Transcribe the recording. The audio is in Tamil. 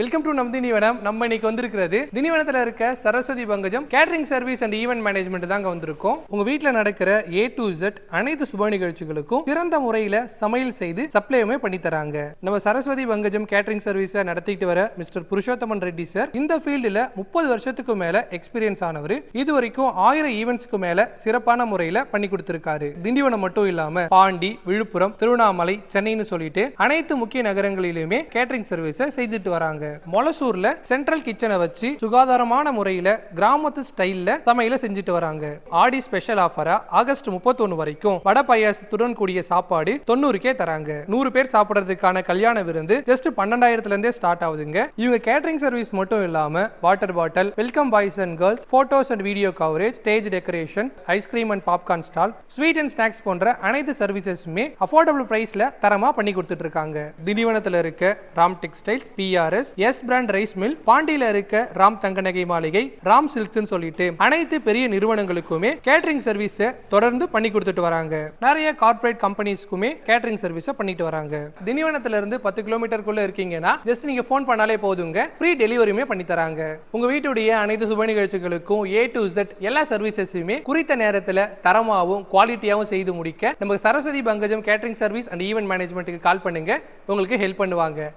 வெல்கம் டு நம் தினிவனம் நம்ம இன்னைக்கு வந்திருக்கிறது தினிவனத்தில் இருக்க Saraswathi Pankajam catering service and event management தாங்க வந்திருக்கோம். உங்க வீட்டில் நடக்கிற ஏ டு இசட் அனைத்து சுப நிகழ்ச்சிகளுக்கும் சிறந்த முறையில் சமையல் செய்து சப்ளையுமே பண்ணி தராங்க. நம்ம சரஸ்வதி பங்கஜம் கேட்டரிங் சர்வீஸை நடத்திட்டு வர மிஸ்டர் புருஷோத்தமன் ரெட்டி சார் இந்த ஃபீல்டில் முப்பது வருஷத்துக்கு மேல எக்ஸ்பீரியன்ஸ் ஆனவர். இது வரைக்கும் ஆயிரம் ஈவெண்ட்ஸ்க்கு மேல சிறப்பான முறையில் பண்ணி கொடுத்திருக்காரு. திண்டிவனம் மட்டும் இல்லாம பாண்டி விழுப்புரம் திருவண்ணாமலை சென்னைன்னு சொல்லிட்டு அனைத்து முக்கிய நகரங்களிலுமே கேட்டரிங் சர்வீஸை செய்துட்டு வராங்க. மொலசூர்ல சென்ட்ரல் கிச்சனை வச்சு சுகாதாரமான முறையில கிராமத்து ஸ்டைல்ல சமையல செஞ்சுட்டு வராங்க. ஆடி ஸ்பெஷல் ஆஃபரா ஆகஸ்ட் முப்பத்தொன்னு வரைக்கும் வட பாயாசத்துடன் கூடிய சாப்பாடு தொண்ணூறுக்கே தராங்க. நூறு பேர் சாப்பிடுறதுக்கான கல்யாண விருந்து ஜஸ்ட் பன்னெண்டாயிரத்துல இருந்தே ஸ்டார்ட் ஆகுதுங்க. இவங்க கேட்டரிங் சர்வீஸ் மட்டும் இல்லாம water bottle welcome boys and girls photos and video coverage stage decoration ice cream and popcorn stall sweet and snacks போன்ற அனைத்து சர்வீசஸுமே அஃபோர்டபுள் பிரைஸ்ல தரமா பண்ணி கொடுத்துட்டு இருக்காங்க. திண்டிவனத்தில் இருக்க Ram textiles BRS S brand rice mill பாண்டியில இருக்க ராம் தங்கநகை மாளிகை ராம் சில்க்ஸ்னு சொல்லிட்டு அனைத்து பெரிய நிறுவனங்களுக்குமே கேட்டரிங் சர்வீஸை தொடர்ந்து பண்ணி கொடுத்துட்டு வராங்க. நிறைய கார்ப்பரேட் கம்பெனிஸ்க்குமே கேட்டரிங் சர்வீஸ் பண்ணிட்டு வராங்க. திண்டிவனத்துல இருந்து பத்து கிலோமீட்டருக்குள்ள இருக்கீங்கன்னா ஜஸ்ட் நீங்க ஃபோன் பண்ணாலே போதுங்க. ஃப்ரீ டெலிவரியுமே பண்ணி தராங்க. உங்க வீட்டுடைய அனைத்து சுப நிகழ்ச்சிகளுக்கும் ஏ டு இசட் எல்லா சர்வீசஸுமே குறித்த நேரத்துல தரமாகவும் குவாலிட்டியாகவும் செய்து முடிக்க நம்ம Saraswathi Pankajam catering service and event மேனேஜ்மெண்ட்டுக்கு call பண்ணுங்க. உங்களுக்கு ஹெல்ப் பண்ணுவாங்க.